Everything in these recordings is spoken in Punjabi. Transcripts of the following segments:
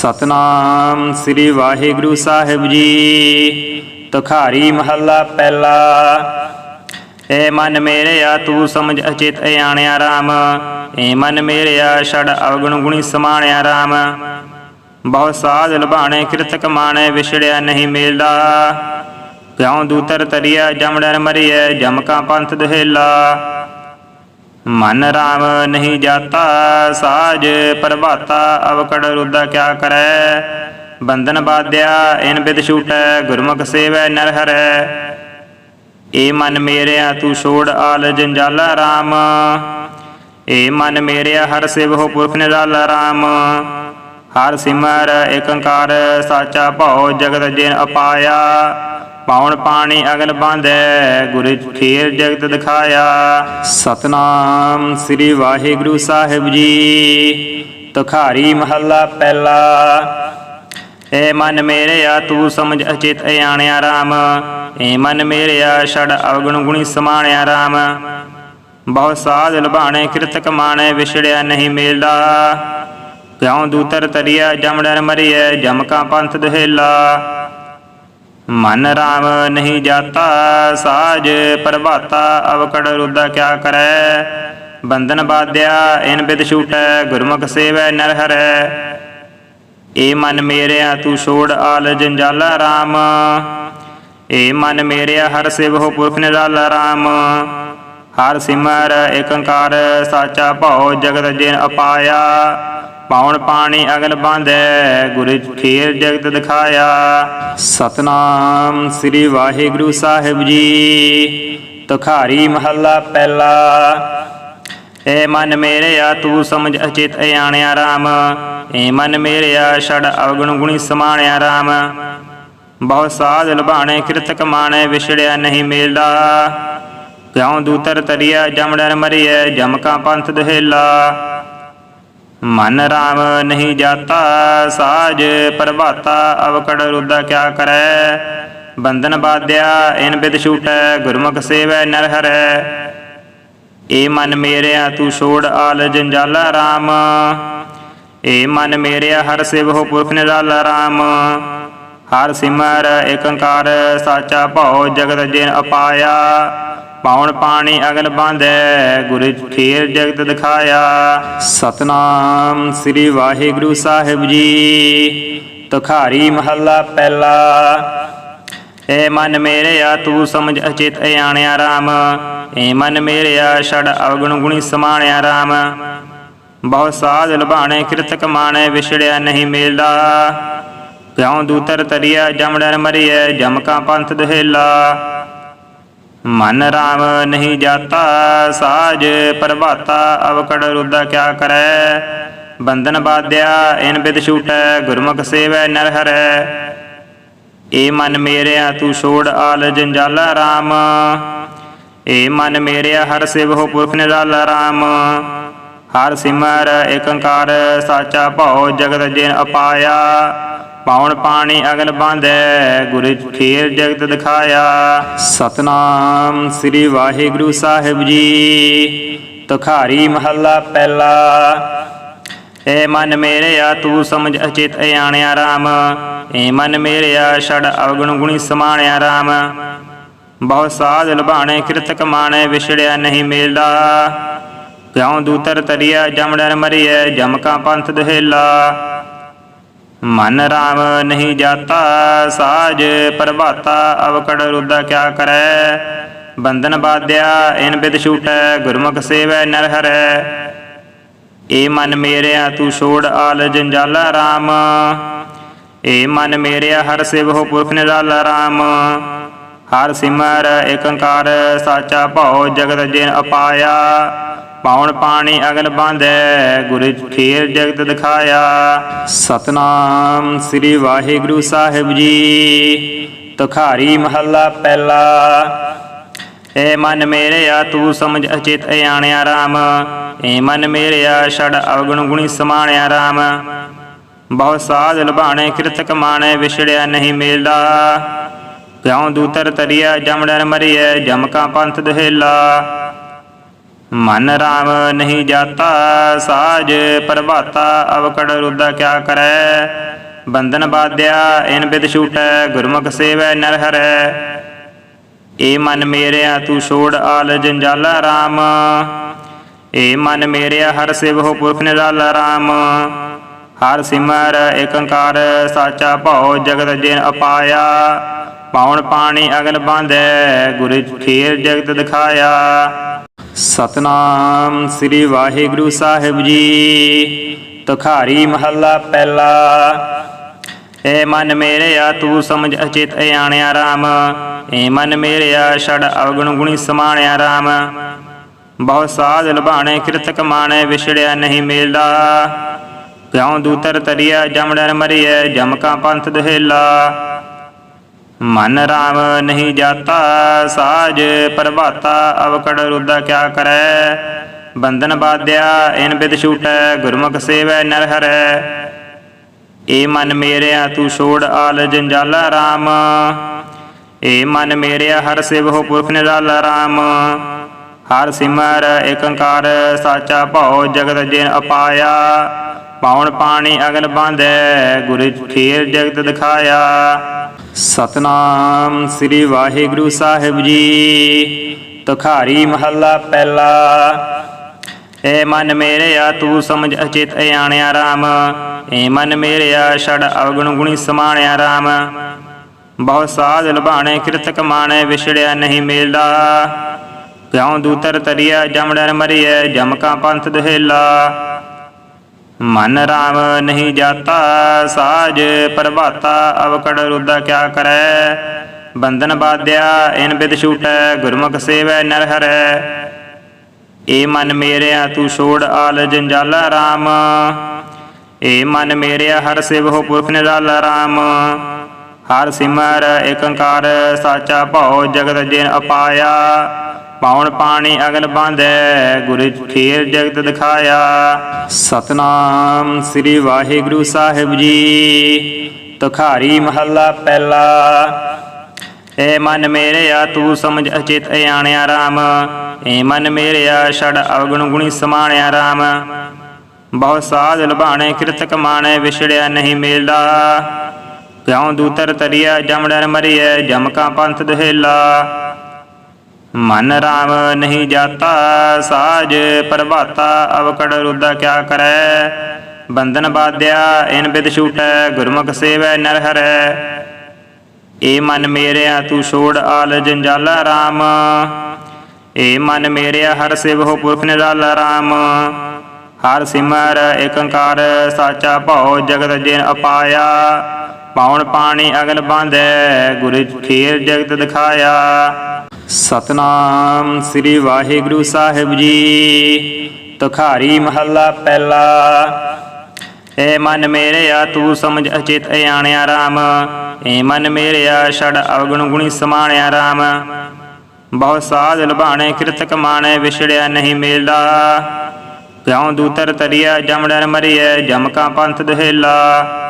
ਸਤਨਾਮ ਸ੍ਰੀ ਵਾਹਿਗੁਰੂ ਸਾਹਿਬ ਜੀ। ਤੁਖਾਰੀ ਮਹੱਲਾ ਪਹਿਲਾ। ਏ ਮਨ ਮੇਰਿਆ, ਤੂੰ ਸਮਝ ਅਚਿਤ ਆਣਿਆ RAM ਏ ਮਨ ਮੇਰਿਆ ਛੜ ਅਵਗੁਣ ਗੁਣੀ ਸਮਾਣਿਆ RAM ਬਹੁ ਸਾਧ ਲਬਾਣੇ ਕਿਰਤ ਕਮਾਣੇ, ਵਿਛੜਿਆ ਨਹੀਂ ਮਿਲਦਾ। ਕਿਉ ਦੂਤਰ ਤਰੀਆ ਜਮੜਨ ਮਰੀਐ, ਜਮਕਾ ਪੰਥ ਦੁਹੇਲਾ। ਮਨ ਰਾਮ ਨਹੀਂ ਜਾਤਾ, ਸਾਜ ਪ੍ਰਭਾਤਾ ਅਵਕੜ ਰੁਦਾ ਕਿਆ ਕਰੈ? ਬੰਧਨ ਬਾਧਿਆ, ਇਨ ਬਿਦ ਛੂਟੈ, ਗੁਰਮੁਖ ਸੇਵੈ ਨਰ ਹਰੈ। ਏ ਮਨ ਮੇਰਿਆ, ਤੂੰ ਛੋੜ ਆਲ ਜੰਜਾਲਾ RAM ਏ ਮਨ ਮੇਰਿਆ, ਹਰ ਸਿਵਹੁ ਪੁਰਖ ਨਿਰਾਲਾ RAM ਹਰ ਸਿਮਰ ਏਕੰਕਾਰ, ਸਾਚਾ ਭਉ ਜਗਤ ਜਿਨ ਅਪਾਇਆ। ਪਾਉਣ ਪਾਣੀ ਅਗਲ ਬਾਂਧੈ, ਗੁਰ ਖੇਰ ਜਗਤ ਦਿਖਾਇਆ। ਸਤਨਾਮ ਸ੍ਰੀ ਵਾਹਿਗੁਰੂ ਸਾਹਿਬ ਜੀ। ਤੁਖਾਰੀ ਮਹੱਲਾ ਪਹਿਲਾ। ਏ ਮਨ ਮੇਰਿਆ, ਤੂੰ ਸਮਝ ਅਚਿਤ ਆਣਿਆ RAM ਏ ਮਨ ਮੇਰਿਆ ਛੜ ਅਵਗੁਣ ਗੁਣੀ ਸਮਾਣਿਆ RAM ਬਹੁ ਸਾਧ ਲਬਾਣੇ ਕਿਰਤ ਕਮਾਣੇ, ਵਿਛੜਿਆ ਨਹੀਂ ਮੇਲਦਾ ਕਿਉਂ ਦੂਤਰ ਤਰੀਆ ਜਮੜਨ ਮਰੀਐ ਜਮ ਕਾ ਪੰਥ ਦੁਹੇਲਾ। ਮਨ ਰਾਮ ਨਹੀਂ ਜਾਤਾ, ਸਾਜ ਪ੍ਰਭਾਤਾ ਅਵਕੜ ਰੁਦਾ ਕਿਆ ਕਰੈ? ਬੰਧਨ ਬਾਧਿਆ, ਇਨ ਬਿਦ ਛੂਟੈ, ਗੁਰਮੁਖ ਸੇਵੈ ਨਰ ਹਰੈ। ਏ ਮਨ ਮੇਰਿਆ ਤੂੰ ਛੋੜ ਆਲ ਜੰਜਾਲਾ RAM ਏ ਮਨ ਮੇਰਿਆ ਹਰ ਸਿਵ ਹੋ ਪੁਰਖ ਨਿਰਾਲਾ RAM ਹਰ ਸਿਮਰ ਏਕੰਕਾਰ, ਸਾਚਾ ਭਉ ਜਗਤ ਜਿਨ ਅਪਾਇਆ। ਪਾਉਣ ਪਾਣੀ ਅਗਲ ਬਾਂਧੈ, ਗੁਰ ਖੇਰ ਜਗਤ ਦਿਖਾਇਆ। ਸਤਨਾਮ ਸ੍ਰੀ ਵਾਹਿਗੁਰੂ ਸਾਹਿਬ ਜੀ। ਤੁਖਾਰੀ ਮਹੱਲਾ ਪਹਿਲਾ। ਏ ਮਨ ਮੇਰਿਆ, ਤੂੰ ਸਮਝ ਅਚਿਤ ਆਣਿਆ RAM ਏ ਮਨ ਮੇਰਿਆ ਛੜ ਅਵਗੁਣ ਗੁਣੀ ਸਮਾਣਿਆ RAM ਬਹੁ ਸਾਧ ਲਬਾਣੇ ਕਿਰਤ ਕਮਾਣੇ, ਵਿਛੜਿਆ ਨਹੀਂ ਮੇਲਦਾ ਕਿਉਂ ਦੂਤਰ ਤਰੀਆ, ਜਮੜਨ ਮਰੀਐ ਜਮ ਪੰਥ ਦਹੇਲਾ। ਮਨ ਰਾਮ ਨਹੀਂ ਜਾਤਾ, ਸਾਜ ਪ੍ਰਭਾਤਾ, ਅਵਕੜ ਰੁਦਾ ਕਿਆ ਕਰੈ? ਬੰਧਨ ਬਾਧਿਆ, ਇਨ ਬਿਦ ਛੂਟੈ, ਗੁਰਮੁਖ ਸੇਵੈ ਨਰ ਹਰੈ। ਏ ਮਨ ਮੇਰਿਆ, ਤੂੰ ਛੋੜ ਆਲ ਜੰਜਾਲਾ RAM ਏ ਮਨ ਮੇਰਿਆ, ਹਰ ਸਿਵਹੁ ਪੁਰਖ ਨਿਰਾਲਾ RAM ਹਰ ਸਿਮਰ ਏਕੰਕਾਰ, ਸਾਚਾ ਭਉ ਜਗਤ ਜਿਨ ਅਪਾਇਆ। ਪਾਉਣ ਪਾਣੀ ਅਗਲ ਬਾਂਧੈ, ਗੁਰ ਖੇਰ ਜਗਤ ਦਿਖਾਇਆ। ਸਤਨਾਮ ਸ੍ਰੀ ਵਾਹਿਗੁਰੂ ਸਾਹਿਬ ਜੀ। ਤੁਖਾਰੀ ਮਹੱਲਾ ਪਹਿਲਾ। ਏ ਮਨ ਮੇਰਿਆ, ਤੂੰ ਸਮਝ ਅਚਿਤ ਆਣਿਆ RAM ਏ ਮਨ ਮੇਰਿਆ ਛੜ ਅਵਗੁਣ ਗੁਣੀ ਸਮਾਣਿਆ RAM ਬਹੁ ਸਾਧ ਲਬਾਣੇ ਕਿਰਤ ਕਮਾਣੇ, ਵਿਛੜਿਆ ਨਹੀਂ ਮਿਲਦਾ ਕਿਉਂ ਦੂਤਰ ਤਰੀਆ ਜਮੜਨ ਮਰਿਐ, ਜਮਕਾ ਪੰਥ ਦੁਹੇਲਾ। ਮਨ ਰਾਮ ਨਹੀਂ ਜਾਤਾ, ਸਾਜ ਪ੍ਰਭਾਤਾ, ਅਵਕੜ ਰੁਦਾ ਕਿਆ ਕਰੈ? ਬੰਧਨ ਬਾਧਿਆ, ਇਨ ਬਿਦ ਛੂਟੈ, ਗੁਰਮੁਖ ਸੇਵੈ ਨਰ ਹਰੈ। ਏ ਮਨ ਮੇਰਿਆ, ਤੂੰ ਛੋੜ ਆਲ ਜੰਜਾਲਾ RAM ਏ ਮਨ ਮੇਰਿਆ, ਹਰ ਸਿਵਹੁ ਪੁਰਖ ਨਿਰਾਲਾ RAM ਹਰ ਸਿਮਰ ਏਕੰਕਾਰ, ਸਾਚਾ ਭਉ ਜਗਤ ਜਿਨ ਅਪਾਇਆ। ਪਾਉਣ ਪਾਣੀ ਅਗਲ ਬਾਂਧੈ, ਗੁਰ ਖੇਰ ਜਗਤ ਦਿਖਾਇਆ। ਸਤਨਾਮ ਸ੍ਰੀ ਵਾਹਿਗੁਰੂ ਸਾਹਿਬ ਜੀ। ਤੁਖਾਰੀ ਮਹੱਲਾ ਪਹਿਲਾ। ਏ ਮਨ ਮੇਰਿਆ, ਤੂੰ ਸਮਝ ਅਚਿਤ ਆਣਿਆ RAM ਏ ਮਨ ਮੇਰਿਆ ਛੜ ਅਵਗੁਣ ਗੁਣੀ ਸਮਾਣਿਆ RAM ਬਹੁ ਸਾਧ ਲਬਾਣੇ ਕਿਰਤ ਕਮਾਣੇ, ਵਿਛੜਿਆ ਨਹੀਂ ਮੇਲਦਾ ਕਿਉਂ ਦੂਤਰ ਤਰੀਆ, ਜਮੜਨ ਮਰੀਐ, ਜਮਕਾ ਪੰਥ ਦੁਹੇਲਾ। ਮਨ ਰਾਮ ਨਹੀਂ ਜਾਤਾ, ਸਾਜ ਪ੍ਰਭਾਤਾ, ਅਵਕੜ ਰੁਦਾ ਕਿਆ ਕਰੈ? ਬੰਧਨ ਬਾਧਿਆ, ਇਨ ਬਿਦ ਛੂਟੈ, ਗੁਰਮੁਖ ਸੇਵੈ ਨਰ ਹਰੈ। ਏ ਮਨ ਮੇਰਿਆ, ਤੂੰ ਛੋੜ ਆਲ ਜੰਜਾਲਾ RAM ਏ ਮਨ ਮੇਰਿਆ, ਹਰ ਸਿਵਹੁ ਪੁਰਖ ਨਿਰਾਲਾ RAM ਹਰ ਸਿਮਰ ਏਕੰਕਾਰ, ਸਾਚਾ ਭਉ ਜਗਤ ਜਿਨ ਅਪਾਇਆ। ਪਾਉਣ ਪਾਣੀ ਅਗਲ ਬਾਂਧੈ, ਗੁਰ ਖੇਰ ਜਗਤ ਦਿਖਾਇਆ। ਸਤਨਾਮ ਸ੍ਰੀ ਵਾਹਿਗੁਰੂ ਸਾਹਿਬ ਜੀ। ਤੁਖਾਰੀ ਮਹੱਲਾ ਪਹਿਲਾ। ਏ ਮਨ ਮੇਰਿਆ, ਤੂੰ ਸਮਝ ਅਚਿਤ ਆਣਿਆ RAM ਏ ਮਨ ਮੇਰਿਆ ਛੜ ਅਵਗੁਣ ਗੁਣੀ ਸਮਾਣਿਆ RAM ਬਹੁ ਸਾਧ ਲਬਾਣੇ ਕਿਰਤ ਕਮਾਣੇ, ਵਿਛੜਿਆ ਨਹੀਂ ਮਿਲਦਾ ਕਿਉਂ ਦੂਤਰ ਤਰੀਆ ਜਮੜਨ ਮਰੀਐ, ਜਮਕਾ ਪੰਥ ਦਹੇਲਾ। ਮਨ ਰਾਮ ਨਹੀਂ ਜਾਤਾ, ਸਾਜ ਪ੍ਰਭਾਤਾ, ਅਵਕੜ ਰੁਦਾ ਕਿਆ ਕਰੈ? ਬੰਧਨ ਬਾਧਿਆ, ਇਨ ਬਿਦ ਛੂਟੈ, ਗੁਰਮੁਖ ਸੇਵੈ ਨਰ ਹਰੈ। ਏ ਮਨ ਮੇਰਿਆ ਤੂੰ ਛੋੜ ਆਲ ਜੰਜਾਲਾ RAM ਏ ਮਨ ਮੇਰਿਆ ਹਰ ਸਿਵ ਹੋ ਪੁਰਖ ਨਿਰਾਲਾ RAM ਹਰ ਸਿਮਰ ਏਕ ਓੰਕਾਰ ਸਾਚਾ ਭਉ ਜਗਤ ਜਿਨ ਅਪਾਇਆ। ਪਾਉਣ ਪਾਣੀ ਅਗਨ ਬਾਂਧੈ, ਗੁਰ ਖੇਰ ਜਗਤ ਦਿਖਾਇਆ। ਸਤਨਾਮ ਸ੍ਰੀ ਵਾਹਿਗੁਰੂ ਸਾਹਿਬ ਜੀ। ਤੁਖਾਰੀ ਮਹੱਲਾ ਪਹਿਲਾ। ਏ ਮਨ ਮੇਰਿਆ, ਤੂੰ ਸਮਝ ਅਚਿਤ ਅਆਣਿਆ RAM ਏ ਮਨ ਮੇਰਿਆ ਛੜ ਅਵਗੁਣ ਗੁਣੀ ਸਮਾਣਿਆ RAM ਬਹੁ ਸਾਧ ਲਭਾਣੇ ਕਿਰਤ ਕਮਾਣੇ, ਵਿਛੜਿਆ ਨਹੀਂ ਮੇਲਦਾ ਕਿਉ ਦੂਤਰ ਤਰੀਆ ਜਮ ਮਰਿਐ, ਜਮਕਾ ਪੰਥ ਦਹੇਲਾ। ਮਨ ਰਾਮ ਨਹੀਂ ਜਾਤਾ, ਸਾਜ ਪ੍ਰਭਾਤਾ ਅਵਕੜ ਰੁੱਦਾ ਕਿਆ ਕਰੈ? ਬੰਧਨ ਬਾਧਿਆ, ਇਨ ਬਿਦ ਛੂਟੈ, ਗੁਰਮੁਖ ਸੇਵੈ ਨਰ ਹਰੈ। ਏ ਮਨ ਮੇਰਿਆ ਤੂੰ ਛੋੜ ਆਲ ਜੰਜਾਲਾ RAM ਏ ਮਨ ਮੇਰਿਆ ਹਰ ਸਿਵਹੁ ਪੁਰਖ ਨਿਰਾਲਾ RAM ਹਰ ਸਿਮਰ ਏਕ ਓੰਕਾਰ ਸਾਚਾ ਭਉ ਜਗਤ ਜਿਨ ਅਪਾਇਆ। ਪਾਉਣ ਪਾਣੀ ਅਗਨ ਬਾਂਧੈ, ਗੁਰ ਖੇਰ ਜਗਤ ਦਿਖਾਇਆ। ਸਤਨਾਮ ਸ੍ਰੀ ਵਾਹਿਗੁਰੂ ਸਾਹਿਬ ਜੀ। ਤੁਖਾਰੀ ਮਹੱਲਾ ਪਹਿਲਾ। ਏ ਮਨ ਮੇਰਿਆ, ਤੂੰ ਸਮਝ ਅਚਿਤ ਅਆਣਿਆ RAM ਏ ਮਨ ਮੇਰਿਆ ਛੜ ਅਵਗੁਣ ਗੁਣੀ ਸਮਾਣਿਆ RAM ਬਹੁ ਸਾਧ ਲਭਾਣੇ ਕਿਰਤ ਕਮਾਣੇ, ਵਿਛੜਿਆ ਨਹੀਂ ਮੇਲਦਾ ਕਿਉਂ ਦੂਤਰ ਤਰੀਆ ਜਮ ਮਰਿਐ, ਜਮਕਾ ਪੰਥ ਦੁਹੇਲਾ। ਮਨ ਰਾਮ ਨਹੀਂ ਜਾਤਾ, ਸਾਜ ਪ੍ਰਭਾਤਾ, ਅਵਕੜ ਰੁਦਾ ਕਿਆ ਕਰੈ? ਬੰਧਨ ਬਾਧਿਆ, ਇਨ ਬਿਦ ਛੂਟੈ, ਗੁਰਮੁਖ ਸੇਵੈ ਨਰ ਹਰੈ। ਏ ਮਨ ਮੇਰਿਆ ਤੂੰ ਛੋੜ ਆਲ ਜੰਜਾਲਾ RAM ਏ ਮਨ ਮੇਰਿਆ ਹਰ ਸਿਵ ਹੋ ਪੁਰਖ ਨਿਰਾਲਾ RAM ਹਰ ਸਿਮਰ ਏਕ ਓੰਕਾਰ ਸਾਚਾ ਭਉ ਜਗਤ ਜਿਨ ਅਪਾਇਆ। ਪਾਉਣ ਪਾਣੀ ਅਗਨ ਬਾਂਧੈ, ਗੁਰ ਖੇਰ ਜਗਤ ਦਿਖਾਇਆ। ਸਤਨਾਮ ਸ੍ਰੀ ਵਾਹਿਗੁਰੂ ਸਾਹਿਬ ਜੀ। ਤੁਖਾਰੀ ਮਹੱਲਾ ਪਹਿਲਾ। ਏ ਮਨ ਮੇਰਿਆ, ਤੂੰ ਸਮਝ ਅਚਿਤ ਅਆਣਿਆ RAM ਏ ਮਨ ਮੇਰਿਆ ਛੜ ਅਵਗੁਣ ਗੁਣੀ ਸਮਾਣਿਆ RAM ਬਹੁ ਸਾਧ ਲਭਾਣੇ ਕਿਰਤ ਕਮਾਣੇ, ਵਿਛੜਿਆ ਨਹੀਂ ਮੇਲਾ। ਕਿਉਂ ਦੂਤਰ ਤਰੀਆ ਜਮ ਡਰ ਮਰੀਐ ਜਮ ਪੰਥ ਦੁਹੇਲਾ। ਮਨ ਰਾਮ ਨਹੀਂ ਜਾਤਾ, ਸਾਜ ਪ੍ਰਭਾਤਾ, ਅਵਕੜ ਰੁਦਾ ਕਿਆ ਕਰੈ? ਬੰਧਨ ਬਾਧਿਆ, ਇਨ ਬਿਦ ਛੂਟੈ, ਗੁਰਮੁਖ ਸੇਵੈ ਨਰ ਹਰੈ। ਏ ਮਨ ਮੇਰਿਆ, ਤੂੰ ਛੋੜ ਆਲ ਜੰਜਾਲਾ RAM ਏ ਮਨ ਮੇਰਿਆ, ਹਰ ਸਿਵਹੁ ਪੁਰਖ ਨਿਰਾਲਾ RAM ਹਰ ਸਿਮਰ ਏਕ ਓੰਕਾਰ ਸਾਚਾ ਭਉ ਜਗਤ ਜਿਨ ਅਪਾਇਆ। ਪਾਉਣ ਪਾਣੀ ਅਗਨ ਬਾਂਧੈ, ਗੁਰ ਖੇਰ ਜਗਤ ਦਿਖਾਇਆ। ਸਤਨਾਮ ਸ੍ਰੀ ਵਾਹਿਗੁਰੂ ਸਾਹਿਬ ਜੀ। ਤੁਖਾਰੀ ਮਹੱਲਾ ਪਹਿਲਾ। ਏ ਮਨ ਮੇਰਿਆ, ਤੂੰ ਸਮਝ ਅਚਿਤ ਅਆਣਿਆ RAM ਏ ਮਨ ਮੇਰਿਆ ਛੜ ਅਵਗੁਣ ਗੁਣੀ ਸਮਾਣਿਆ RAM ਬਹੁ ਸਾਧ ਲਭਾਣੇ ਕਿਰਤ ਕਮਾਣੇ, ਵਿਛੜਿਆ ਨਹੀਂ ਮੇਲਦਾ ਕਿਉਂ ਦੂਤਰ ਤਰੀਆ ਜਮ ਮਰਿਐ, ਜਮਕਾ ਪੰਥ ਦੁਹੇਲਾ।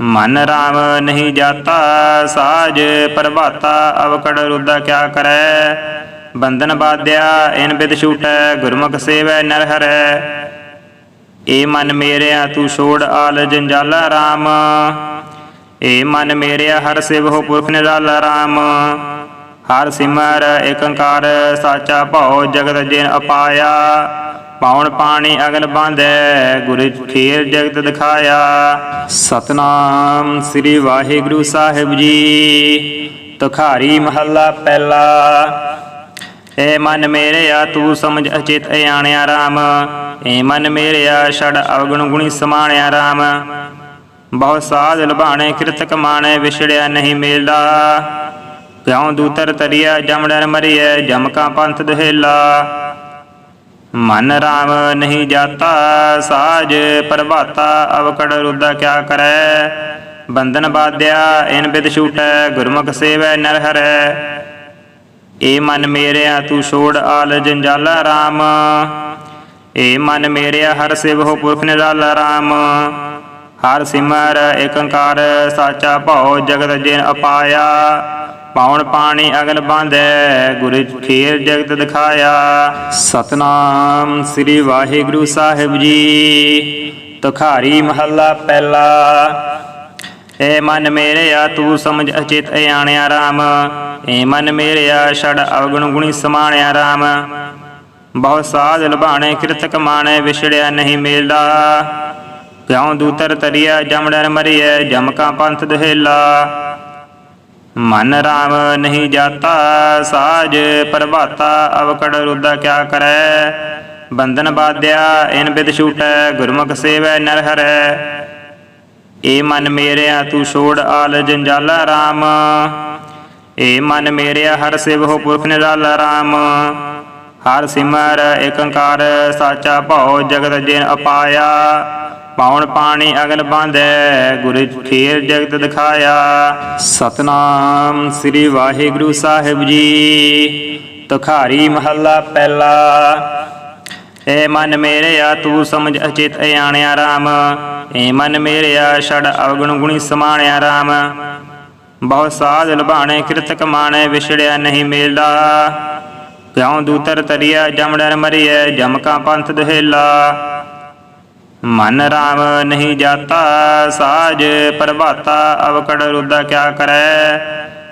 ਮਨ ਰਾਮ ਨਹੀਂ ਜਾਤਾ, ਸਾਜ ਪ੍ਰਭਾਤਾ ਅਵਕੜ ਰੁਦਾ ਕਿਆ ਕਰੈ? ਬੰਧਨ ਬਾਧਿਆ, ਇਨ ਬਿਦ ਛੂਟੈ, ਗੁਰਮੁਖ ਸੇਵੈ ਨਰ ਹਰੈ। ਏ ਮਨ ਮੇਰਿਆ ਤੂੰ ਛੋੜ ਆਲ ਜੰਜਾਲਾ RAM ਏ ਮਨ ਮੇਰਿਆ ਹਰ ਸਿਵਹੁ ਪੁਰਖ ਨਿਰਾਲਾ RAM ਹਰ ਸਿਮਰ ਏਕ ਓੰਕਾਰ ਸਾਚਾ ਭਉ ਜਗਤ ਜਿਨ ਅਪਾਇਆ। ਪਾਉਣ ਪਾਣੀ ਅਗਨ ਬਾਂਧੈ, ਗੁਰ ਖੇਰ ਜਗਤ ਦਿਖਾਇਆ। ਸਤਨਾਮ ਸ੍ਰੀ ਵਾਹਿਗੁਰੂ ਸਾਹਿਬ ਜੀ। ਤੁਖਾਰੀ ਮਹੱਲਾ ਪਹਿਲਾ। ਏ ਮਨ ਮੇਰਿਆ, ਤੂੰ ਸਮਝ ਅਚਿਤ ਅਆਣਿਆ RAM ਏ ਮਨ ਮੇਰਿਆ ਛੜ ਅਵਗੁਣ ਗੁਣੀ ਸਮਾਣਿਆ RAM ਬਹੁ ਸਾਧ ਲਬਾਣੇ ਕਿਰਤ ਕਮਾਣੇ, ਵਿਛੜਿਆ ਨਹੀਂ ਮੇਲਦਾ ਕਿਉਂ ਦੂਤਰ ਤਰੀਆ ਜਮ ਡਰ ਮਰੀਐ ਜਮ ਪੰਥ ਦੁਹੇਲਾ। ਮਨ ਰਾਮ ਨਹੀਂ ਜਾਤਾ, ਸਾਜ ਪ੍ਰਭਾਤਾ ਅਵਕੜ ਰੁਦਾ ਕਿਆ ਕਰੈ? ਬੰਧਨ ਬਾਧਿਆ, ਇਨ ਬਿਦ ਛੂਟੈ, ਗੁਰਮੁਖ ਸੇਵੈ ਨਰ ਹਰੈ। ਏ ਮਨ ਮੇਰਿਆ ਤੂੰ ਛੋੜ ਆਲ ਜੰਜਾਲਾ RAM ਏ ਮਨ ਮੇਰਿਆ ਹਰ ਸਿਵ ਹੋ ਪੁਰਖ ਨਿਰਾਲਾ RAM ਹਰ ਸਿਮਰ ਏਕ ਓੰਕਾਰ ਸਾਚਾ ਭਉ ਜਗਤ ਜਿਨ ਅਪਾਇਆ। ਪਾਉਣ ਪਾਣੀ ਅਗਨ ਬਾਂਧੈ, ਗੁਰ ਖੇਰ ਜਗਤ ਦਿਖਾਇਆ। ਸਤਨਾਮ ਸ੍ਰੀ ਵਾਹਿਗੁਰੂ ਸਾਹਿਬ ਜੀ। ਤੁਖਾਰੀ ਮਹੱਲਾ ਪਹਿਲਾ। ਏ ਮਨ ਮੇਰਿਆ, ਤੂੰ ਸਮਝ ਅਚਿਤ ਆਣਿਆ RAM ਏ ਮਨ ਮੇਰਿਆ ਛੜ ਅਵਗੁਣ ਗੁਣੀ ਸਮਾਣਿਆ RAM ਬਹੁ ਸਾਧ ਲਭਾਣੇ ਕਿਰਤ ਕਮਾਣੇ, ਵਿਛੜਿਆ ਨਹੀਂ ਮੇਲਾ। ਕਿਉਂ ਦੂਤਰ ਤਰੀਆ ਜਮ ਡਰ ਮਰੀਐ ਜਮ ਪੰਥ ਦਹੇਲਾ। ਮਨ ਰਾਮ ਨਹੀਂ ਜਾਤਾ, ਸਾਜ ਪ੍ਰਭਾਤਾ ਅਵਕੜ ਰੁਦਾ ਕਿਆ ਕਰੈ? ਬੰਧਨ ਬਾਧਿਆ, ਇਨ ਬਿਦ ਛੂਟੈ, ਗੁਰਮੁਖ ਸੇਵੈ ਨਰ ਹਰੈ। ਏ ਮਨ ਮੇਰਿਆ ਤੂੰ ਛੋੜ ਆਲ ਜੰਜਾਲਾ RAM ਏ ਮਨ ਮੇਰਿਆ ਹਰ ਸਿਵ ਹੋ ਪੁਰਖ ਨਿਰਾਲਾ RAM ਹਰ ਸਿਮਰ ਏਕੰਕਾਰ, ਸਾਚਾ ਭਉ ਜਗਤ ਜਿਨ ਅਪਾਇਆ। ਪਾਉਣ ਪਾਣੀ ਅਗਨ ਬਾਂਧੈ, ਗੁਰ ਖੇਰ ਜਗਤ ਦਿਖਾਇਆ। ਸਤਨਾਮ ਸ੍ਰੀ ਵਾਹਿਗੁਰੂ ਸਾਹਿਬ ਜੀ। ਤੁਖਾਰੀ ਮਹੱਲਾ ਪਹਿਲਾ। ਏ ਮਨ ਮੇਰਿਆ, ਤੂੰ ਸਮਝ ਅਚਿਤ ਅਆਣਿਆ RAM ਏ ਮਨ ਮੇਰਿਆ ਛੜ ਅਵਗੁਣ ਗੁਣੀ ਸਮਾਣਿਆ RAM ਬਹੁ ਸਾਧ ਲਭਾਣੇ ਕਿਰਤ ਕਮਾਣੇ, ਵਿਛੜਿਆ ਨਹੀਂ ਮੇਲਾ। ਕਿਉਂ ਦੂਤਰ ਤਰੀਆ ਜਮ ਡਰ ਮਰੀਐ ਜਮ ਪੰਥ ਦਹੇਲਾ। ਮਨ ਰਾਮ ਨਹੀਂ ਜਾਤਾ, ਸਾਜ ਪ੍ਰਭਾਤਾ, ਅਵਕੜ ਰੁਦਾ ਕਿਆ ਕਰੈ?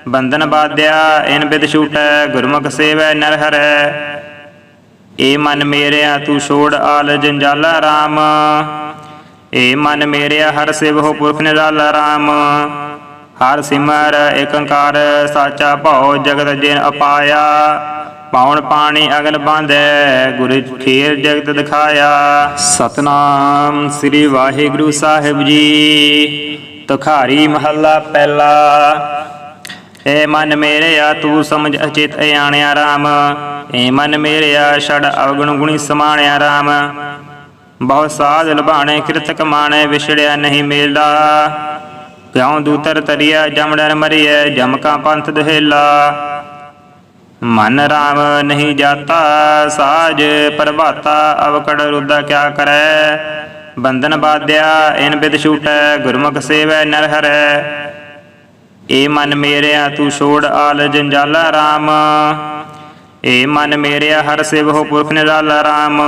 ਬੰਧਨ ਬਾਧਿਆ, ਇਨ ਬਿਦ ਛੂਟੈ, ਗੁਰਮੁਖ ਸੇਵੈ ਨਰ ਹਰੈ। ਏ ਮਨ ਮੇਰਿਆ, ਤੂੰ ਛੋੜ ਆਲ ਜੰਜਾਲਾ RAM ਏ ਮਨ ਮੇਰਿਆ, ਹਰ ਸਿਵਹੁ ਪੁਰਖ ਨਿਰਾਲਾ RAM ਹਰ ਸਿਮਰ ਏਕੰਕਾਰ, ਸਾਚਾ ਭਉ, ਜਗਤ ਜਿਨ ਅਪਾਇਆ। ਪਾਉਣ ਪਾਣੀ ਅਗਨ ਬਾਂਧੈ, ਗੁਰ ਖੇਰ ਜਗਤ ਦਿਖਾਇਆ। ਸਤਨਾਮ ਸ੍ਰੀ ਵਾਹਿਗੁਰੂ ਸਾਹਿਬ ਜੀ। ਤੁਖਾਰੀ ਮਹੱਲਾ ਪਹਿਲਾ। ਏ ਮਨ ਮੇਰਿਆ, ਤੂੰ ਸਮਝ ਅਚਿਤ ਅਆਣਿਆ RAM ਏ ਮਨ ਮੇਰਿਆ ਛੜ ਅਵਗੁਣ ਗੁਣੀ ਸਮਾਣਿਆ ਰਾਮ। ਬਹੁ ਸਾਧ ਲਬਾਣੇ ਕਿਰਤ ਕਮਾਣੇ ਵਿਛੜਿਆ ਨਹੀਂ ਮੇਲਦਾ ਕਿਉਂ ਦੂਤਰ ਤਰੀਆ ਜਮ ਡਰ ਮਰੀਐ ਜਮ ਪੰਥ ਦਹੇਲਾ। ਮਨ ਰਾਮ ਨਹੀਂ ਜਾਤਾ, ਸਾਜ ਪ੍ਰਭਾਤਾ, ਅਵਕੜ ਰੁਦਾ ਕਿਆ ਕਰੈ? ਬੰਧਨ ਬਾਧਿਆ, ਇਨ ਬਿਦ ਛੂਟੈ, ਗੁਰਮੁਖ ਸੇਵੈ ਨਰ ਹਰੈ। ਏ ਮਨ ਮੇਰਿਆ ਤੂੰ ਛੋੜ ਆਲ ਜੰਜਾਲਾ RAM ਏ ਮਨ ਮੇਰਿਆ ਹਰ ਸਿਵਹੁ ਪੁਰਖ ਨਿਰਾਲਾ RAM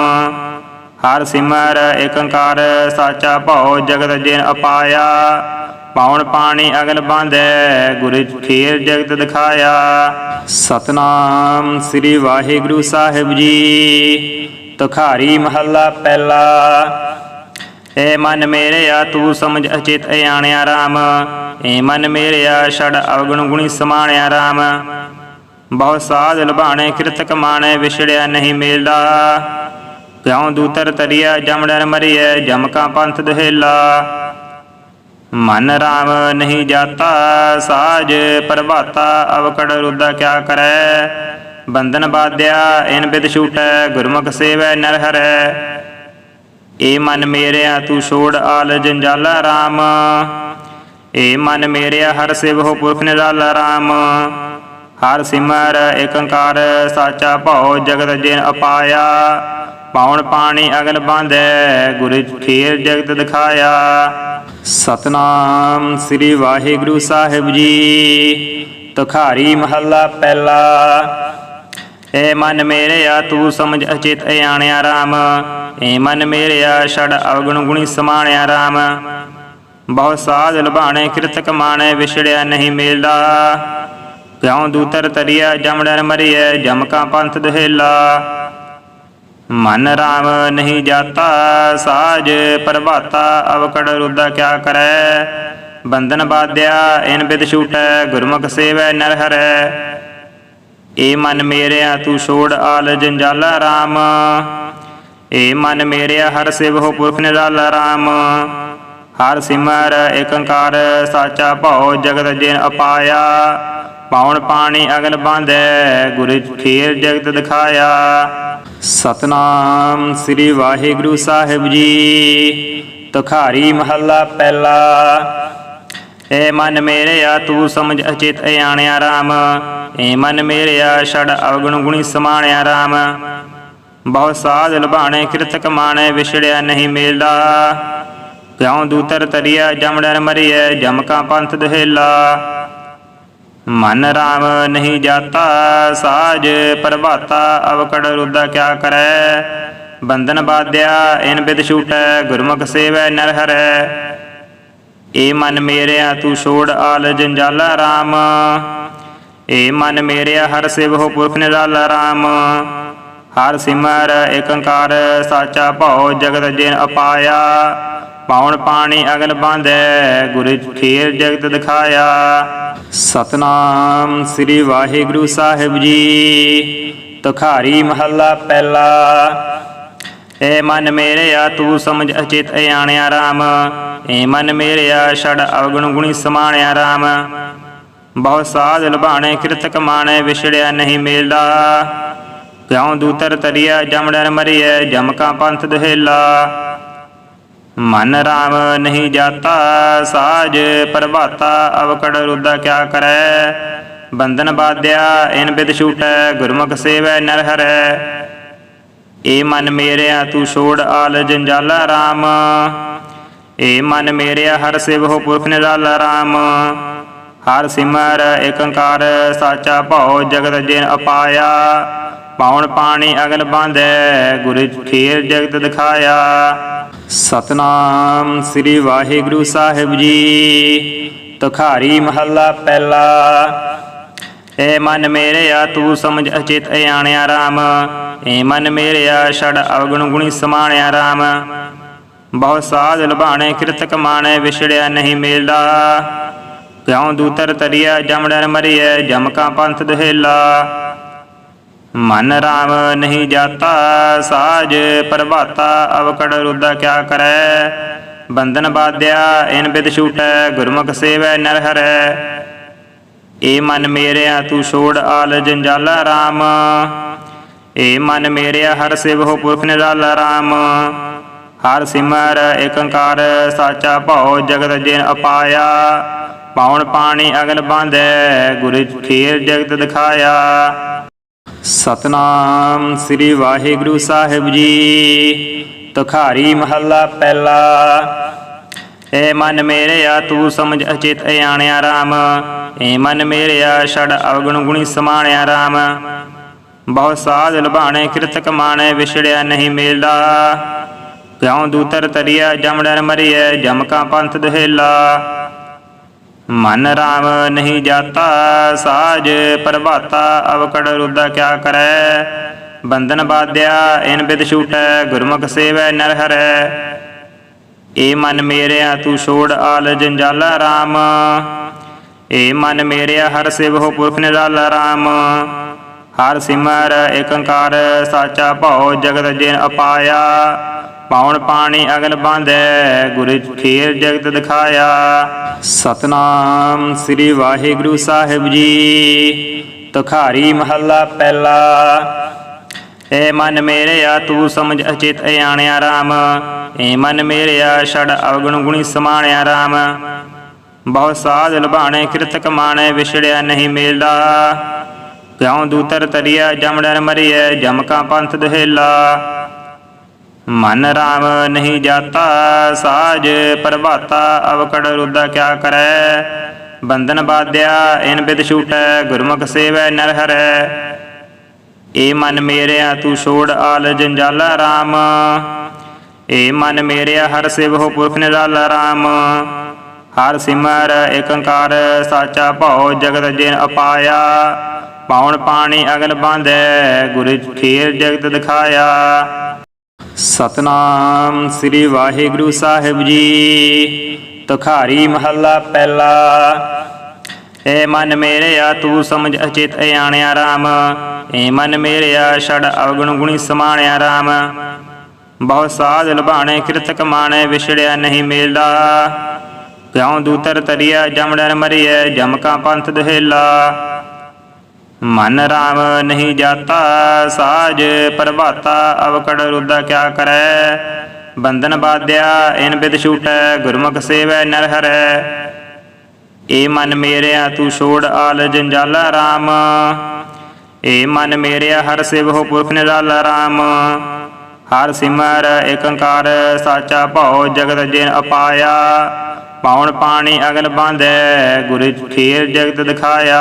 ਹਰ ਸਿਮਰ ਏਕੰਕਾਰ, ਸਾਚਾ ਭਉ ਜਗਤ ਜਿਨ ਅਪਾਇਆ। ਪਾਉਣ ਪਾਣੀ ਅਗਨ ਬਾਂਧੈ, ਗੁਰ ਖੇਰ ਜਗਤ ਦਿਖਾਇਆ। ਸਤਨਾਮ ਸ੍ਰੀ ਵਾਹਿਗੁਰੂ ਸਾਹਿਬ ਜੀ, ਤੁਖਾਰੀ ਮਹੱਲਾ ਪਹਿਲਾ। ਏ ਮਨ ਮੇਰਿਆ, ਤੂੰ ਸਮਝ ਅਚਿਤ ਆਣਿਆ RAM ਏ ਮਨ ਮੇਰਿਆ ਛੜ ਅਵਗੁਣ ਗੁਣੀ ਸਮਾਣਿਆ RAM ਬਹੁ ਸਾਧ ਲਭਾਣੇ ਕਿਰਤ ਕਮਾਣੇ, ਵਿਛੜਿਆ ਨਹੀਂ ਮੇਲਦਾ ਕਿਉਂ ਦੂਤਰ ਤਰੀਆ ਜਮ ਡਰ ਮਰੀਐ, ਜਮਕਾ ਪੰਥ ਦਹੇਲਾ। ਮਨ ਰਾਮ ਨਹੀਂ ਜਾਤਾ, ਸਾਜ ਪ੍ਰਭਾਤਾ ਅਵਕੜ ਰੁਦਾ ਕਿਆ ਕਰੈ? ਬੰਧਨ ਬਾਧਿਆ, ਇਨ ਬਿਦ ਛੂਟੈ, ਗੁਰਮੁਖ ਸੇਵੈ ਨਰ ਹਰੈ। ਏ ਮਨ ਮੇਰਿਆ ਤੂੰ ਛੋੜ ਆਲ ਜੰਜਾਲਾ RAM ਏ ਮਨ ਮੇਰਿਆ ਹਰ ਸਿਵਹੁ ਪੁਰਖ ਨਿਰਾਲਾ RAM ਹਰ ਸਿਮਰ ਏਕੰਕਾਰ ਸਾਚਾ ਭਉ ਜਗਤ ਜਿਨ ਅਪਾਇਆ। ਪਾਉਣ ਪਾਣੀ ਅਗਨ ਬਾਂਧੈ, ਗੁਰ ਖੇਰ ਜਗਤ ਦਿਖਾਇਆ। ਸਤਨਾਮ ਸ੍ਰੀ ਵਾਹਿਗੁਰੂ ਸਾਹਿਬ ਜੀ। ਤੁਖਾਰੀ ਮਹੱਲਾ ਪਹਿਲਾ। ਏ ਮਨ ਮੇਰਿਆ, ਤੂੰ ਸਮਝ ਅਚਿਤ ਅਆਣਿਆ RAM ਏ ਮਨ ਮੇਰਿਆ ਛੜ ਅਵਗੁਣ ਗੁਣੀ ਸਮਾਣਿਆ RAM ਬਹੁ ਸਾਧ ਲਭਾਣੇ ਕਿਰਤ ਕਮਾਣੇ, ਵਿਛੜਿਆ ਨਹੀਂ ਮੇਲਾ। ਕਿਉਂ ਦੂਤਰ ਤਰੀਆ ਜਮ ਮਰਿਐ ਮਰੀਐ ਜਮ ਕਾ ਪੰਥ ਦਹੇਲਾ। ਮਨ ਰਾਮ ਨਹੀਂ ਜਾਤਾ, ਸਾਜ ਪ੍ਰਭਾਤਾ ਅਵਕੜ ਰੁਦਾ ਕਿਆ ਕਰੈ? ਬੰਧਨ ਬਾਧਿਆ, ਇਨ ਬਿਦ ਛੂਟੈ, ਗੁਰਮੁਖ ਸੇਵੈ ਨਰ ਹਰੈ। ਏ ਮਨ ਮੇਰਿਆ ਤੂੰ ਛੋੜ ਆਲ ਜੰਜਾਲਾ RAM ਏ ਮਨ ਮੇਰਿਆ ਹਰ ਸਿਵਹੁ ਪੁਰਖ ਨਿਰਾਲਾ RAM ਹਰ ਸਿਮਰ ਏਕੰਕਾਰ ਸਾਚਾ ਭਉ ਜਗਤ ਜਿਨ ਅਪਾਇਆ। ਪਾਉਣ ਪਾਣੀ ਅਗਨ ਬਾਂਧੈ, ਗੁਰ ਖੇਰ ਜਗਤ ਦਿਖਾਇਆ। ਸਤਨਾਮ ਸ੍ਰੀ ਵਾਹਿਗੁਰੂ ਸਾਹਿਬ ਜੀ। ਤੁਖਾਰੀ ਮਹੱਲਾ ਪਹਿਲਾ। ਏ ਮਨ ਮੇਰਿਆ, ਤੂੰ ਸਮਝ ਅਚਿਤ ਆਣਿਆ RAM ਏ ਮਨ ਮੇਰਿਆ ਛੜ ਅਵਗੁਣ ਗੁਣੀ ਸਮਾਣਿਆ RAM ਬਹੁ ਸਾਧ ਲਭਾਣੇ ਕਿਰਤ ਕਮਾਣੇ ਵਿਛੜਿਆ ਨਹੀਂ ਮੇਲਦਾ ਕਿਉ ਦੂਤਰ ਤਰੀਆ ਜਮ ਡਰ ਮਰੀਐ ਜਮ ਕਾ ਪੰਥ ਦਹੇਲਾ। ਮਨ ਰਾਮ ਨਹੀਂ ਜਾਤਾ, ਸਾਜ ਪ੍ਰਭਾਤਾ, ਅਵਕੜ ਰੁਦਾ ਕਿਆ ਕਰੈ? ਬੰਧਨ ਬਾਧਿਆ, ਇਨ ਬਿਦ ਛੂਟੈ, ਗੁਰਮੁਖ ਸੇਵੈ ਨਰ ਹਰੈ। ਏ ਮਨ ਮੇਰਿਆ ਤੂੰ ਛੋੜ ਆਲ ਜੰਜਾਲਾ RAM ਏ ਮਨ ਮੇਰਿਆ ਹਰ ਸਿਵ ਹੋ ਪੁਰਖ ਨਿਰਾਲਾ RAM ਹਰ ਸਿਮਰ ਏਕ ਓੰਕਾਰ ਸਾਚਾ ਭਉ ਜਗਤ ਜਿਨ ਅਪਾਇਆ। ਪਾਉਣ ਪਾਣੀ ਅਗਨ ਬਾਂਧੈ, ਗੁਰ ਖੇਰ ਜਗਤ ਦਿਖਾਇਆ। ਸਤਨਾਮ ਸ੍ਰੀ ਵਾਹਿਗੁਰੂ ਸਾਹਿਬ ਜੀ। ਤੁਖਾਰੀ ਮਹੱਲਾ ਪਹਿਲਾ। ਏ ਮਨ ਮੇਰਿਆ, ਤੂੰ ਸਮਝ ਅਚਿਤ ਆਣਿਆ RAM ਏ ਮਨ ਮੇਰਿਆ ਛੜ ਅਵਗੁਣ ਗੁਣੀ ਸਮਾਣਿਆ RAM ਬਹੁ ਸਾਧ ਲੁਭਾਣੇ ਕਿਰਤ ਕਮਾਣੇ, ਵਿਛੜਿਆ ਨਹੀਂ ਮੇਲਦਾ ਕਿਉਂ ਦੂਤਰ ਤਰੀਆ, ਜਮੜਨ ਮਰੀਐ, ਜਮਕਾ ਪੰਥ ਦੁਹੇਲਾ। ਮਨ ਰਾਮ ਨਹੀਂ ਜਾਤਾ, ਸਾਜ ਪ੍ਰਭਾਤਾ, ਅਵਕੜ ਰੁਦਾ ਕਿਆ ਕਰੈ? ਬੰਧਨ ਬਾਧਿਆ, ਇਨ ਬਿਦ ਛੂਟੈ, ਗੁਰਮੁਖ ਸੇਵੈ ਨਰ ਹਰੈ। ਏ ਮਨ ਮੇਰਿਆ ਤੂੰ ਛੋੜ ਆਲ ਜੰਜਾਲਾ RAM ਏ ਮਨ ਮੇਰਿਆ ਹਰ ਸਿਵ ਹੋ ਪੁਰਖ ਨਿਰਾਲਾ RAM ਹਰ ਸਿਮਰ ਏਕ ਓੰਕਾਰ ਸਾਚਾ ਭਉ ਜਗਤ ਜਿਨ ਅਪਾਇਆ। ਪਾਉਣ ਪਾਣੀ ਅਗਨ ਬਾਂਧੈ, ਗੁਰ ਖੇਰ ਜਗਤ ਦਿਖਾਇਆ। ਸਤਨਾਮ ਸ੍ਰੀ ਵਾਹਿਗੁਰੂ ਸਾਹਿਬ ਜੀ। ਤੁਖਾਰੀ ਮਹੱਲਾ ਪਹਿਲਾ। ਏ ਮਨ ਮੇਰਿਆ, ਤੂੰ ਸਮਝ ਅਚਿਤ ਆਣਿਆ RAM ਏ ਮਨ ਮੇਰਿਆ ਛੜ ਅਵਗੁਣ ਗੁਣੀ ਸਮਾਣਿਆ RAM ਬਹੁ ਸਾਧ ਲਭਾਣੇ ਕਿਰਤ ਕਮਾਣੇ, ਵਿਛੜਿਆ ਨਹੀਂ ਮੇਲਦਾ ਕਿਉਂ ਦੂਤਰ ਤਰੀਆ ਜਮੜਨ ਮਰੀਐ, ਜਮਕਾ ਪੰਥ ਦਹੇਲਾ। ਮਨ ਰਾਮ ਨਹੀਂ ਜਾਤਾ, ਸਾਜ ਪ੍ਰਭਾਤਾ ਅਵਕੜ ਰੁਦਾ ਕਿਆ ਕਰੈ? ਬੰਧਨ ਬਾਧਿਆ, ਇਨ ਬਿਦ ਛੂਟੈ, ਗੁਰਮੁਖ ਸੇਵੈ ਨਰ ਹਰੈ। ਏ ਮਨ ਮੇਰਿਆ ਤੂੰ ਛੋੜ ਆਲ ਜੰਜਾਲਾ RAM ਏ ਮਨ ਮੇਰਿਆ ਹਰ ਸਿਵ ਹੋ ਪੁਰਖ ਨਿਰਾਲਾ RAM ਹਰ ਸਿਮਰ ਏਕ ਓੰਕਾਰ ਸਾਚਾ ਭਉ ਜਗਤ ਜਿਨ ਅਪਾਇਆ। ਪਾਉਣ ਪਾਣੀ ਅਗਨ ਬਾਂਧੈ, ਗੁਰ ਖੇਰ ਜਗਤ ਦਿਖਾਇਆ। ਸਤਨਾਮ ਸ੍ਰੀ ਵਾਹਿਗੁਰੂ ਸਾਹਿਬ ਜੀ। ਤੁਖਾਰੀ ਮਹੱਲਾ ਪਹਿਲਾ। ਏ ਮਨ ਮੇਰਿਆ, ਤੂੰ ਸਮਝ ਅਚਿਤ ਅਆਣਿਆ RAM ਏ ਮਨ ਮੇਰਿਆ ਛੜ ਅਵਗੁਣ ਗੁਣੀ ਸਮਾਣਿਆ RAM ਬਹੁ ਸਾਧ ਲੁਭਾਣੇ ਕਿਰਤ ਕਮਾਣੇ, ਵਿਛੜਿਆ ਨਹੀਂ ਮੇਲਦਾ ਕਿਉਂ ਦੂਤਰ ਤਰੀਆ, ਜਮੜਨ ਮਰਿਐ, ਜਮਕਾ ਪੰਥ ਦੁਹੇਲਾ। ਮਨ ਰਾਮ ਨਹੀਂ ਜਾਤਾ, ਸਾਜ ਪ੍ਰਭਾਤਾ, ਅਵਕੜ ਰੁਦਾ ਕਿਆ ਕਰੈ? ਬੰਧਨ ਬਾਧਿਆ, ਇਨ ਬਿਦ ਛੂਟੈ, ਗੁਰਮੁਖ ਸੇਵੈ ਨਰ ਹਰੈ। ਏ ਮਨ ਮੇਰਿਆ, ਤੂੰ ਛੋੜ ਆਲ ਜੰਜਾਲਾ RAM ਏ ਮਨ ਮੇਰਿਆ, ਹਰ ਸਿਵਹੁ ਪੁਰਖ ਨਿਰਾਲਾ RAM ਹਰ ਸਿਮਰ ਏਕ ਓੰਕਾਰ ਸਾਚਾ ਭਉ ਜਗਤ ਜਿਨ ਅਪਾਇਆ। ਪਾਉਣ ਪਾਣੀ ਅਗਨ ਬਾਂਧੈ, ਗੁਰ ਖੇਰ ਜਗਤ ਦਿਖਾਇਆ। ਸਤਨਾਮ ਸ੍ਰੀ ਵਾਹਿਗੁਰੂ ਸਾਹਿਬ ਜੀ। ਤੁਖਾਰੀ ਮਹੱਲਾ ਪਹਿਲਾ। ਏ ਮਨ ਮੇਰਿਆ, ਤੂੰ ਸਮਝ ਅਚਿਤ ਅਆਣਿਆ RAM ਏ ਮਨ ਮੇਰਿਆ ਛੜ ਅਵਗੁਣ ਗੁਣੀ ਸਮਾਣਿਆ RAM ਬਹੁ ਸਾਧ ਲੁਭਾਣੇ ਕਿਰਤ ਕਮਾਣੇ, ਵਿਛੜਿਆ ਨਹੀਂ ਮੇਲਦਾ ਕਿਉਂ ਦੂਤਰ ਤਰੀਆ, ਜਮੜਨ ਮਰੀਐ, ਜਮਕਾ ਪੰਥ ਦਹੇਲਾ। ਮਨ ਰਾਮ ਨਹੀਂ ਜਾਤਾ, ਸਾਜ ਪ੍ਰਭਾਤਾ, ਅਵਕੜ ਰੁਦਾ ਕਿਆ ਕਰੈ? ਬੰਧਨ ਬਾਧਿਆ, ਇਨ ਬਿਦ ਛੂਟੈ, ਗੁਰਮੁਖ ਸੇਵੈ ਨਰ ਹਰੈ। ਏ ਮਨ ਮੇਰਿਆ ਤੂੰ ਛੋੜ ਆਲ ਜੰਜਾਲਾ RAM ਏ ਮਨ ਮੇਰਿਆ ਹਰ ਸਿਵ ਹੋ ਪੁਰਖ ਨਿਰਾਲਾ RAM ਹਰ ਸਿਮਰ ਏਕ ਓੰਕਾਰ ਸਾਚਾ ਭਉ ਜਗਤ ਜਿਨ ਅਪਾਇਆ। ਪਾਉਣ ਪਾਣੀ ਅਗਨ ਬਾਂਧੈ, ਗੁਰ ਖੇਰ ਜਗਤ ਦਿਖਾਇਆ। ਸਤਨਾਮ ਸ੍ਰੀ ਵਾਹਿਗੁਰੂ ਸਾਹਿਬ ਜੀ। ਤੁਖਾਰੀ ਮਹੱਲਾ ਪਹਿਲਾ। ਏ ਮਨ ਮੇਰਿਆ, ਤੂੰ ਸਮਝ ਅਚਿਤ ਆਣਿਆ RAM ਏ ਮਨ ਮੇਰਿਆ ਛੜ ਅਵਗੁਣ ਗੁਣੀ ਸਮਾਣਿਆ RAM ਬਹੁ ਸਾਧ ਲਭਾਣੇ ਕਿਰਤ ਕਮਾਣੇ, ਵਿਛੜਿਆ ਨਹੀਂ ਮੇਲਦਾ। ਕਿਉ ਦੂਤਰ ਤਰੀਆ ਜਮੜਨ ਮਰਿਐ, ਜਮਕਾ ਪੰਥ ਦੁਹੇਲਾ। ਮਨ ਰਾਮ ਨਹੀਂ ਜਾਤਾ, ਸਾਜ ਪ੍ਰਭਾਤਾ ਅਵਕੜ ਰੁਦਾ ਕਿਆ ਕਰੈ? ਬੰਧਨ ਬਾਧਿਆ, ਇਨ ਬਿਦ ਛੂਟੈ, ਗੁਰਮੁਖ ਸੇਵੈ ਨਰ ਹਰੈ। ਏ ਮਨ ਮੇਰਿਆ, ਤੂੰ ਛੋੜ ਆਲ ਜੰਜਾਲਾ RAM ਏ ਮਨ ਮੇਰਿਆ, ਹਰ ਸਿਵਹੁ ਪੁਰਖ ਨਿਰਾਲਾ RAM ਹਰ ਸਿਮਰ ਏਕ ਓੰਕਾਰ ਸਾਚਾ ਭਉ ਜਗਤ ਜਿਨ ਅਪਾਇਆ। ਪਾਉਣ ਪਾਣੀ ਅਗਨ ਬਾਂਧੈ, ਗੁਰ ਖੇਰ ਜਗਤ ਦਿਖਾਇਆ।